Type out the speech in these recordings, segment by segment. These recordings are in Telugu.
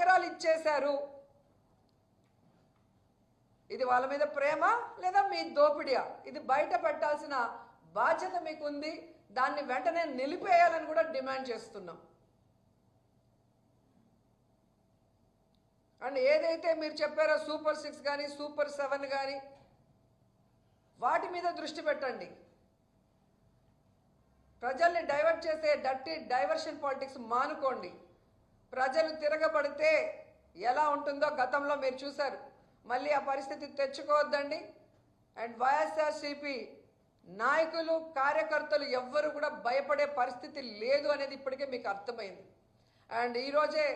ఎకరాలు ఇచ్చేశారు. ఇది వాళ్ళ మీద ప్రేమ లేదా మీ దోపిడియా? ఇది బయట పెట్టాల్సిన బాధ్యత మీకు ఉంది దాన్ని వెంటనే నిలిపేయాలని కూడా డిమాండ్ చేస్తున్నాం. అండ్ ఏదైతే మీరు చెప్పారో సూపర్ సిక్స్ కానీ సూపర్ సెవెన్ కానీ వాటి మీద దృష్టి పెట్టండి. ప్రజల్ని డైవర్ట్ చేసే డట్టి డైవర్షన్ పాలిటిక్స్ మానుకోండి. ప్రజలు తిరగబడితే ఎలా ఉంటుందో గతంలో మీరు చూశారు. మళ్ళీ ఆ పరిస్థితి తెచ్చుకోవద్దండి. అండ్ వైఎస్ఆర్సిపి నాయకులు కార్యకర్తలు ఎవ్వరు కూడా భయపడే పరిస్థితి లేదు అనేది ఇప్పటికే మీకు అర్థమైంది. అండ్ ఈరోజే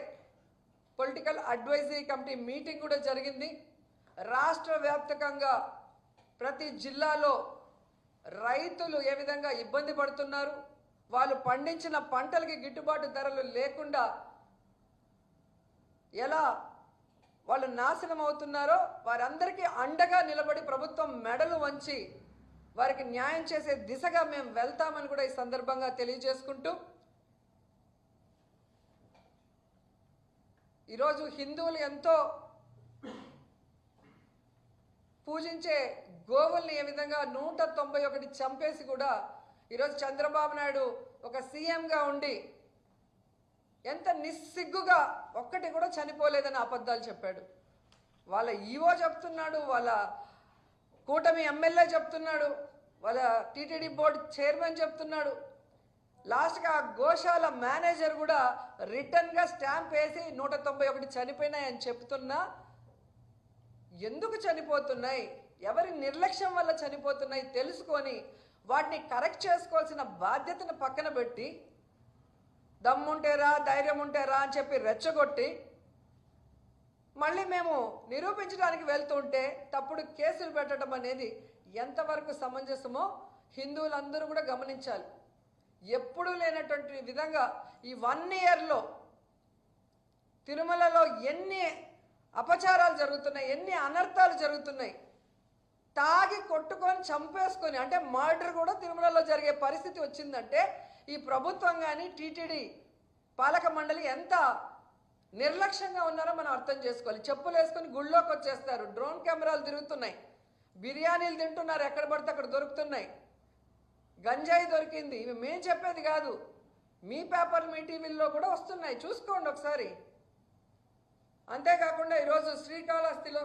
పొలిటికల్ అడ్వైజరీ కమిటీ మీటింగ్ కూడా జరిగింది. రాష్ట్ర వ్యాప్తకంగా ప్రతి జిల్లాలో రైతులు ఏ విధంగా ఇబ్బంది పడుతున్నారు వాళ్ళు పండించిన పంటలకి గిట్టుబాటు ధరలు లేకుండా ఎలా వాళ్ళు నాశనం అవుతున్నారో వారందరికీ అండగా నిలబడి ప్రభుత్వం మెడలు వంచి వారికి న్యాయం చేసే దిశగా మేము వెళ్తామని కూడా ఈ సందర్భంగా తెలియజేసుకుంటూ ఈరోజు హిందువులు ఎంతో పూజించే గోవుల్ని ఏ విధంగా నూట తొంభై ఒకటి చంపేసి కూడా ఈరోజు చంద్రబాబు నాయుడు ఒక సీఎంగా ఉండి ఎంత నిస్సిగ్గుగా ఒక్కటి కూడా చనిపోలేదని అబద్ధాలు చెప్పాడు. వాళ్ళ ఈవో చెప్తున్నాడు వాళ్ళ కూటమి ఎమ్మెల్యే చెప్తున్నాడు వాళ్ళ టీటీడీ బోర్డు చైర్మన్ చెప్తున్నాడు. లాస్ట్గా ఆ గోశాల మేనేజర్ కూడా రిటర్న్గా స్టాంప్ వేసి నూట తొంభై ఒకటి చనిపోయినాయని చెప్తున్నా ఎందుకు చనిపోతున్నాయి? ఎవరి నిర్లక్ష్యం వల్ల చనిపోతున్నాయి? తెలుసుకొని వాటిని కరెక్ట్ చేసుకోవాల్సిన బాధ్యతను పక్కన పెట్టి దమ్ముంటే రా ధైర్యం ఉంటే రా అని చెప్పి రెచ్చగొట్టి మళ్ళీ మేము నిరూపించడానికి వెళ్తుంటే తప్పుడు కేసులు పెట్టడం అనేది ఎంతవరకు సమంజసమో హిందువులందరూ కూడా గమనించాలి. ఎప్పుడూ లేనటువంటి విధంగా ఈ వన్ ఇయర్లో తిరుమలలో ఎన్ని అపచారాలు జరుగుతున్నాయి ఎన్ని అనర్థాలు జరుగుతున్నాయి తాగి కొట్టుకొని చంపేసుకొని అంటే మర్డర్ కూడా తిరుమలలో జరిగే పరిస్థితి వచ్చిందంటే ఈ ప్రభుత్వం కానీ టీటీడీ పాలక మండలి ఎంత నిర్లక్ష్యంగా ఉన్నారో మనం అర్థం చేసుకోవాలి. చెప్పులు వేసుకొని గుళ్ళోకి వచ్చేస్తారు. డ్రోన్ కెమెరాలు తిరుగుతున్నాయి. బిర్యానీలు తింటున్నారు. ఎక్కడ పడితే అక్కడ దొరుకుతున్నాయి. గంజాయి దొరికింది. ఇవి మేం చెప్పేది కాదు. మీ పేపర్ మీ టీవీల్లో కూడా వస్తున్నాయి. చూసుకోండి ఒకసారి. అంతేకాకుండా ఈరోజు శ్రీకాళహస్తిలో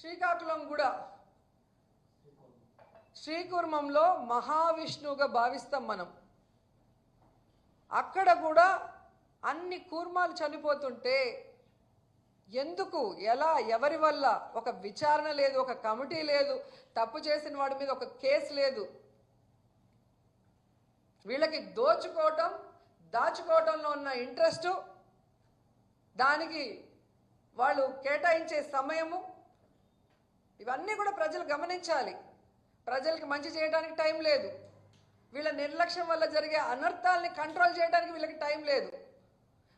శ్రీకాకుళం కూడా శ్రీకుర్మంలో మహావిష్ణువుగా భావిస్తాం మనం. అక్కడ కూడా అన్ని కూర్మాలు చనిపోతుంటే ఎందుకు ఎలా ఎవరి వల్ల? ఒక విచారణ లేదు ఒక కమిటీ లేదు తప్పు చేసిన వాడి మీద ఒక కేసు లేదు. వీళ్ళకి దోచుకోవటం దాచుకోవటంలో ఉన్న ఇంట్రెస్ట్ దానికి వాళ్ళు కేటాయించే సమయము ఇవన్నీ కూడా ప్రజలు గమనించాలి. ప్రజలకి మంచి చేయడానికి టైం లేదు. వీళ్ళ నిర్లక్ష్యం వల్ల జరిగే అనర్థాలని కంట్రోల్ చేయడానికి వీళ్ళకి టైం లేదు.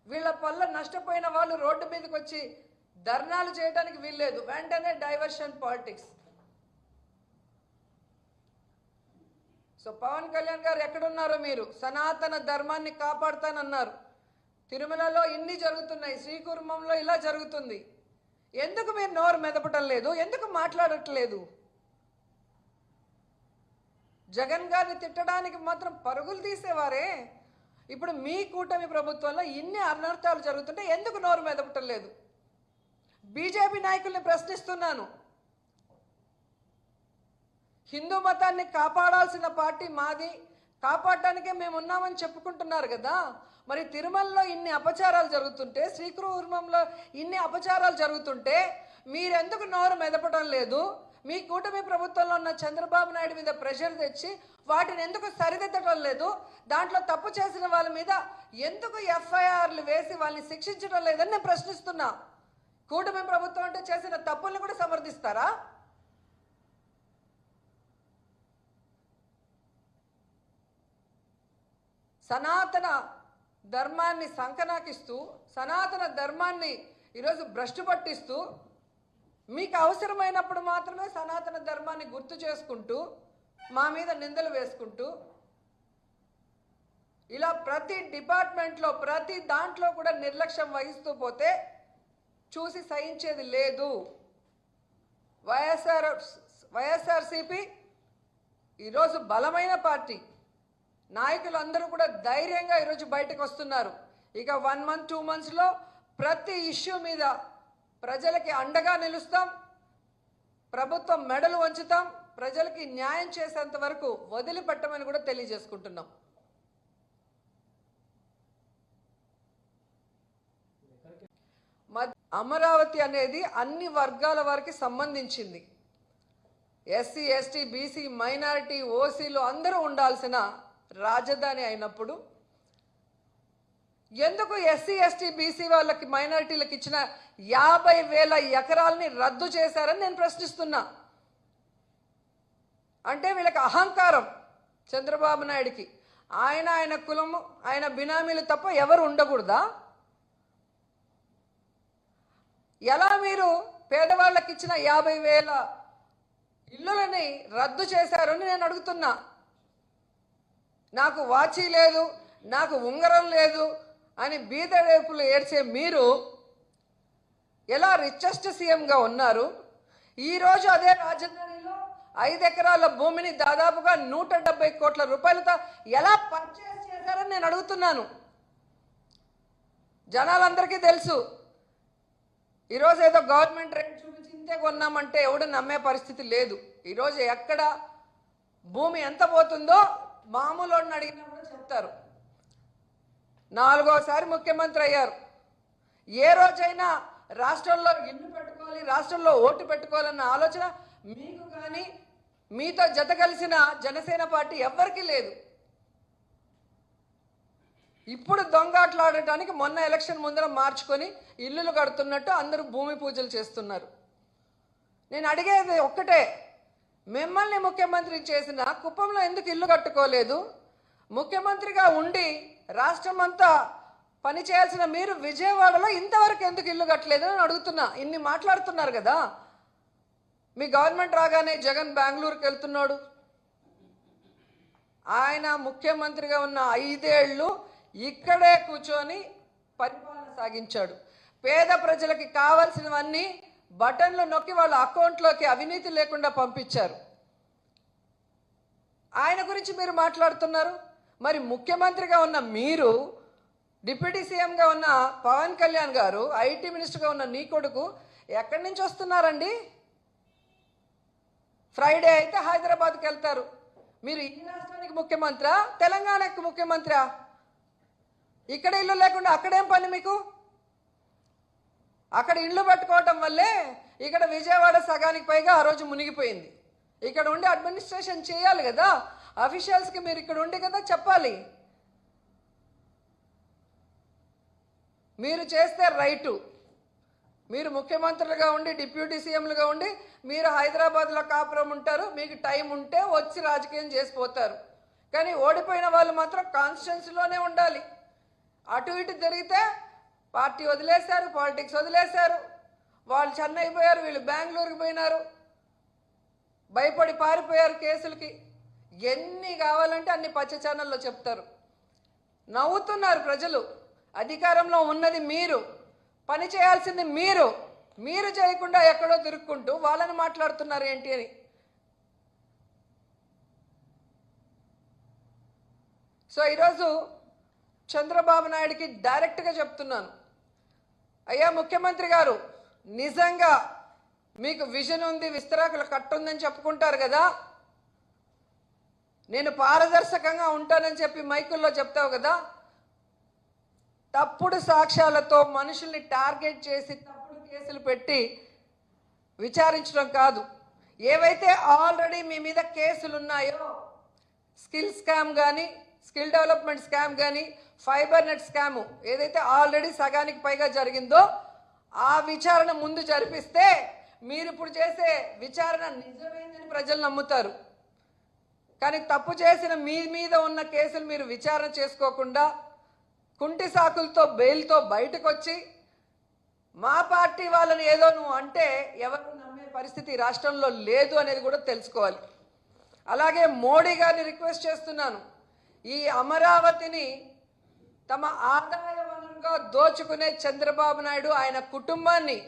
వీళ్ళ వల్ల నష్టపోయిన వాళ్ళు రోడ్డు మీదకి వచ్చి ధర్నాలు చేయడానికి వీల్లేదు. వెంటనే diversion politics. So Pawan Kalyan గారు ఎక్కడున్నారో మీరు? సనాతన ధర్మాన్ని కాపాడుతానన్నారు. తిరుమలలో ఇన్ని జరుగుతున్నాయి. శ్రీకుర్మంలో ఇలా జరుగుతుంది. ఎందుకు మీరు నోరు మెదపటం లేదు? ఎందుకు మాట్లాడట్లేదు? జగన్ గారిని తిట్టడానికి మాత్రం పరుగులు తీసేవారే. ఇప్పుడు మీ కూటమి ప్రభుత్వంలో ఇన్ని అనర్థాలు జరుగుతుంటే ఎందుకు నోరు మెదపటం లేదు? బీజేపీ నాయకుల్ని ప్రశ్నిస్తున్నాను. హిందూ మతాన్ని కాపాడాల్సిన పార్టీ మాది. కాపాడటానికే మేము ఉన్నామని చెప్పుకుంటున్నారు కదా. మరి తిరుమలలో ఇన్ని అపచారాలు జరుగుతుంటే శ్రీకృర్మంలో ఇన్ని అపచారాలు జరుగుతుంటే మీరెందుకు నోరు మెదపడం లేదు? మీ కూటమి ప్రభుత్వంలో ఉన్న చంద్రబాబు నాయుడు మీద ప్రెషర్ తెచ్చి వాటిని ఎందుకు సరిదిద్దడం లేదు? దాంట్లో తప్పు చేసిన వాళ్ళ మీద ఎందుకు ఎఫ్ఐఆర్లు వేసి వాళ్ళని శిక్షించడం లేదని నేను ప్రశ్నిస్తున్నా. కూటమి ప్రభుత్వం అంటే చేసిన తప్పుల్ని కూడా సమర్థిస్తారా? సనాతన ధర్మాన్ని సంకనాకిస్తూ సనాతన ధర్మాన్ని ఈరోజు భ్రష్టు పట్టిస్తూ మీకు అవసరమైనప్పుడు మాత్రమే సనాతన ధర్మాన్ని గుర్తు చేసుకుంటూ మా మీద నిందలు వేసుకుంటూ ఇలా ప్రతి డిపార్ట్మెంట్లో ప్రతి దాంట్లో కూడా నిర్లక్ష్యం వహిస్తూ పోతే చూసి సహించేది లేదు. వైఎస్ఆర్ వైఎస్ఆర్సిపి ఈరోజు బలమైన పార్టీ. నాయకులు అందరూ కూడా ధైర్యంగా ఈరోజు బయటకు వస్తున్నారు. ఇక వన్ మంత్ టూ మంత్స్లో ప్రతి ఇష్యూ మీద ప్రజలకి అండగా నిలుస్తాం. ప్రభుత్వం మెడలు వంచుతాం. ప్రజలకి న్యాయం చేసేంత వరకు వదిలిపెట్టమని కూడా తెలియజేసుకుంటున్నాం. అమరావతి అనేది అన్ని వర్గాల వారికి సంబంధించింది. ఎస్సీ ఎస్టీ బీసీ మైనారిటీ ఓసీలు అందరూ ఉండాల్సిన రాజధాని అయినప్పుడు ఎందుకు ఎస్సీ ఎస్టీ బీసీ వాళ్ళకి మైనారిటీలకు ఇచ్చిన యాభై వేల ఎకరాలని రద్దు చేశారని నేను ప్రశ్నిస్తున్నా. అంటే వీళ్ళకి అహంకారం చంద్రబాబు నాయుడికి. ఆయన ఆయన కులము ఆయన బినామీలు తప్ప ఎవరు ఉండకూడదా? ఎలా మీరు పేదవాళ్ళకి ఇచ్చిన యాభై వేల ఇల్లులని రద్దు చేశారని నేను అడుగుతున్నా. నాకు వాచి లేదు నాకు ఉంగరం లేదు అని బీదరేపులు ఏడ్చే మీరు ఎలా రిచెస్ట్ సీఎంగా ఉన్నారు? ఈరోజు అదే రాజధానిలో ఐదు ఎకరాల భూమిని దాదాపుగా నూట డెబ్బై కోట్ల రూపాయలతో ఎలా పర్చేస్ చేశారని నేను అడుగుతున్నాను. జనాలందరికీ తెలుసు ఈరోజు ఏదో గవర్నమెంట్ రేట్ చూపించింతే కొన్నామంటే ఎవడు నమ్మే పరిస్థితి లేదు. ఈరోజు ఎక్కడ భూమి ఎంత పోతుందో మామూలు వాడిని అడిగినా కూడా చెప్తారు. నాలుగోసారి ముఖ్యమంత్రి అయ్యారు. ఏ రోజైనా రాష్ట్రంలో ఇల్లు పెట్టుకోవాలి రాష్ట్రంలో ఓటు పెట్టుకోవాలన్న ఆలోచన మీకు కానీ మీతో జత కలిసిన జనసేన పార్టీ ఎవ్వరికీ లేదు. ఇప్పుడు దొంగాట్లాడటానికి మొన్న ఎలక్షన్ ముందర మార్చుకొని ఇల్లులు కడుతున్నట్టు అందరూ భూమి పూజలు చేస్తున్నారు. నేను అడిగేది ఒక్కటే మిమ్మల్ని ముఖ్యమంత్రి చేసిన కుప్పంలో ఎందుకు ఇల్లు కట్టుకోలేదు? ముఖ్యమంత్రిగా ఉండి రాష్ట్రం అంతా పనిచేయాల్సిన మీరు విజయవాడలో ఇంతవరకు ఎందుకు ఇల్లు కట్టలేదు అని అడుగుతున్నా. ఇన్ని మాట్లాడుతున్నారు కదా. మీ గవర్నమెంట్ రాగానే జగన్ బెంగళూరుకి వెళ్తున్నాడు. ఆయన ముఖ్యమంత్రిగా ఉన్న ఐదేళ్ళు ఇక్కడే కూర్చొని పరిపాలన సాగించాడు. పేద ప్రజలకి కావాల్సినవన్నీ బటన్లు నొక్కి వాళ్ళ అకౌంట్లోకి అవినీతి లేకుండా పంపించారు. ఆయన గురించి మీరు మాట్లాడుతున్నారు? మరి ముఖ్యమంత్రిగా ఉన్న మీరు డిప్యూటీ సీఎంగా ఉన్న పవన్ కళ్యాణ్ గారు ఐటీ మినిస్టర్గా ఉన్న నీ కొడుకు ఎక్కడి నుంచి వస్తున్నారండి? ఫ్రైడే అయితే హైదరాబాద్కి వెళ్తారు. మీరు ఈ రాష్ట్రానికి ముఖ్యమంత్రా? తెలంగాణకు ముఖ్యమంత్రి? ఇక్కడ ఇల్లు లేకుండా అక్కడేం పని మీకు? అక్కడ ఇల్లు పెట్టుకోవటం వల్లే ఇక్కడ విజయవాడ సగానికి పైగా ఆ రోజు మునిగిపోయింది. ఇక్కడ ఉండి అడ్మినిస్ట్రేషన్ చేయాలి కదా. అఫీషియల్స్కి మీరు ఇక్కడ ఉండి కదా చెప్పాలి. మీరు చేస్తే రైటు. మీరు ముఖ్యమంత్రులుగా ఉండి డిప్యూటీ సీఎంలుగా ఉండి మీరు హైదరాబాద్లో కాపురం ఉంటారు మీకు టైం ఉంటే వచ్చి రాజకీయం చేసిపోతారు. కానీ ఓడిపోయిన వాళ్ళు మాత్రం కాన్స్టిట్యున్సీలోనే ఉండాలి. అటు ఇటు జరిగితే పార్టీ వదిలేశారు పాలిటిక్స్ వదిలేశారు. వాళ్ళు చెన్నై పోయారు వీళ్ళు బెంగళూరుకి పోయినారు. భయపడి పారిపోయారు కేసులకి. ఎన్ని కావాలంటే అన్ని పచ్చ ఛానల్లో చెప్తారు. నవ్వుతున్నారు ప్రజలు. అధికారంలో ఉన్నది మీరు. పని చేయాల్సింది మీరు. మీరు చేయకుండా ఎక్కడో తిరుక్కుంటూ వాళ్ళని మాట్లాడుతున్నారు ఏంటి అని. సో ఈరోజు చంద్రబాబు నాయుడికి డైరెక్ట్గా చెప్తున్నాను. అయ్యా ముఖ్యమంత్రి గారు నిజంగా మీకు విజన్ ఉంది విస్తరాకులు కట్టుందని చెప్పుకుంటారు కదా? నేను పారదర్శకంగా ఉంటానని చెప్పి మైకుల్లో చెప్తావు కదా? తప్పుడు సాక్ష్యాలతో మనుషుల్ని టార్గెట్ చేసి తప్పుడు కేసులు పెట్టి విచారించడం కాదు. ఏవైతే ఆల్రెడీ మీ మీద కేసులు ఉన్నాయో స్కిల్ స్కామ్ కానీ స్కిల్ డెవలప్మెంట్ స్కామ్ కానీ ఫైబర్ నెట్ స్కాము ఏదైతే ఆల్రెడీ సగానికి పైగా జరిగిందో ఆ విచారణ ముందు జరిపిస్తే మీరు ఇప్పుడు చేసే విచారణ నిజమైందని ప్రజలు నమ్ముతారు. కానీ తప్పు చేసిన మీ మీద ఉన్న కేసులు మీరు విచారణ చేసుకోకుండా కుంటి సాకులతో బెయిల్తో బయటకు వచ్చి మా పార్టీ వాళ్ళని ఏదో నువ్వు అంటే ఎవరు నమ్మే పరిస్థితి రాష్ట్రంలో లేదు అనేది కూడా తెలుసుకోవాలి. అలాగే మోడీ గారిని రిక్వెస్ట్ చేస్తున్నాను. ఈ అమరావతిని తమ ఆదాయ వనంగా దోచుకునే చంద్రబాబు నాయుడు ఆయన కుటుంబాన్ని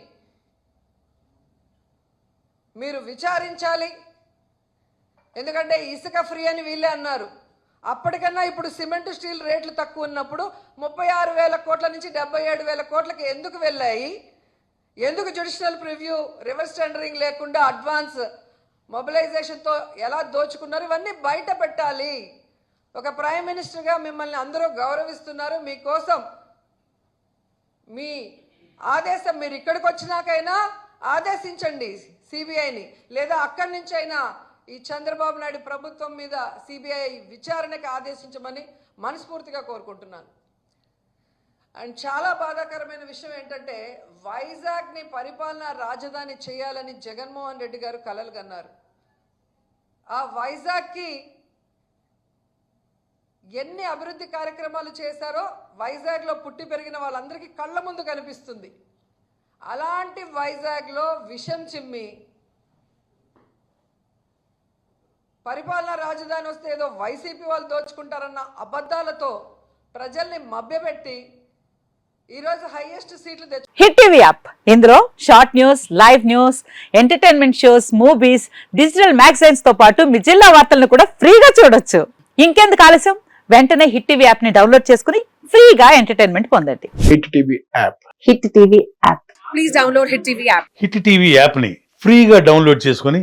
మీరు విచారించాలి. ఎందుకంటే ఇసుక ఫ్రీ అని వీళ్ళే అన్నారు. అప్పటికన్నా ఇప్పుడు సిమెంట్ స్టీల్ రేట్లు తక్కువ ఉన్నప్పుడు ముప్పై ఆరు వేల కోట్ల నుంచి డెబ్బై ఏడు వేల కోట్లకి ఎందుకు వెళ్ళాయి? ఎందుకు జుడిషియల్ ప్రివ్యూ రివర్స్ టెండరింగ్ లేకుండా అడ్వాన్స్ మొబిలైజేషన్తో ఎలా దోచుకున్నారు? ఇవన్నీ బయట పెట్టాలి. ఒక ప్రైమ్ మినిస్టర్గా మిమ్మల్ని అందరూ గౌరవిస్తున్నారు. మీకోసం మీ ఆదేశం మీరు ఇక్కడికి వచ్చినాకైనా ఆదేశించండి సిబిఐని లేదా అక్కడి నుంచి అయినా ఈ చంద్రబాబు నాయుడు ప్రభుత్వం మీద సిబిఐ విచారణకు ఆదేశించమని మనస్ఫూర్తిగా కోరుకుంటున్నాను. అండ్ చాలా బాధాకరమైన విషయం ఏంటంటే వైజాగ్ని పరిపాలనా రాజధాని చేయాలని జగన్మోహన్ రెడ్డి గారు కలలు కన్నారు ఆ వైజాగ్కి ఎన్ని అభివృద్ధి కార్యక్రమాలు చేశారో వైజాగ్లో పుట్టి పెరిగిన వాళ్ళందరికీ కళ్ళ ముందు కనిపిస్తుంది. అలాంటి వైజాగ్లో విషం చిమ్మి పరిపాలనా రాజధాని వస్తే ఏదో వైసీపీ వాళ్ళు దోచుకుంటారన్న అబద్ధాలతో ప్రజల్ని మభ్యపెట్టి ఈరోజు హైయెస్ట్ సీట్లు తెచ్చు హిట్ టీవీ యాప్. ఇందులో short news live news entertainment shows movies digital మ్యాగజైన్స్తో పాటు మీ జిల్లా వార్తలను కూడా ఫ్రీగా చూడొచ్చు. ఇంకెందుకు ఆలస్యం? వెంటనే హిట్ టీవీ యాప్ని డౌన్లోడ్ చేసుకుని ఫ్రీగా ఎంటర్టైన్మెంట్ పొందండి. Hit TV app. Hit TV app. Hit TV యాప్ని ఫ్రీగా డౌన్లోడ్ చేసుకొని